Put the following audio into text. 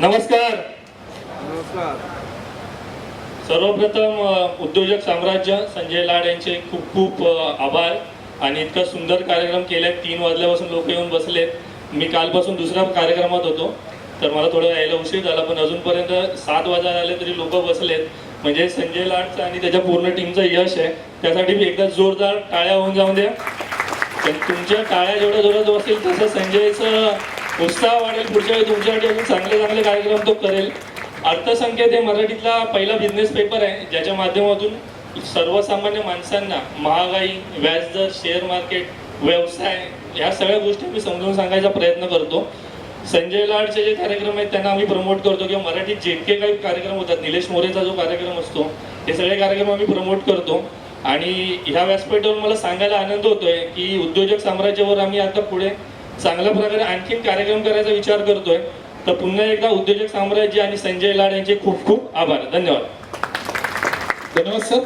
नमस्कार. नमस्कार. सर्वप्रथम उद्योजक साम्राज्य संजय लाड यांचे खूप खूप आभार. आणि इतका सुंदर कार्यक्रम केलाय तीन वाजल्यापासून लोक येऊन बसलेत. मी कालपासून दुसऱ्या कार्यक्रमात होतो. तर मला थोडं यायला उशीर झाला पण अजूनपर्यंत सात वाजायला आले तरी लोक बसलेत. म्हणजे संजय लाडचं आणि त्याच्या पूर्ण टीमचं यश आहे. त्यासाठी मी एकदा जोरदार टाळ्या होऊन जाऊन द्या. तुमच्या टाळ्या जेवढ्या जोरात बसतील तसं संजयचं उत्साह वाढेल पुढच्या वेळी तुमच्यासाठी अजून चांगले चांगले कार्यक्रम तो करेल. अर्थसंकेत हे मराठीतला पहिला बिझनेस पेपर आहे ज्याच्या माध्यमातून सर्वसामान्य माणसांना महागाई व्याजदर शेअर मार्केट व्यवसाय या सगळ्या गोष्टी मी समजून सांगायचा प्रयत्न करतो. संजय लाडचे जे कार्यक्रम आहेत त्यांना आम्ही प्रमोट करतो. किंवा मराठीत जितके काही कार्यक्रम होतात निलेश मोरेचा जो कार्यक्रम असतो हे सगळे कार्यक्रम आम्ही प्रमोट करतो. आणि ह्या व्यासपीठावर मला सांगायला आनंद होतोय की उद्योजक साम्राज्यावर आम्ही आता पुढे चांगल्या प्रकारे आणखीन कार्यक्रम करायचा विचार करतोय. तर पुन्हा एकदा उद्योजक साम्राज्य आणि संजय लाड यांचे खूप खूप आभार. धन्यवाद. धन्यवाद सर.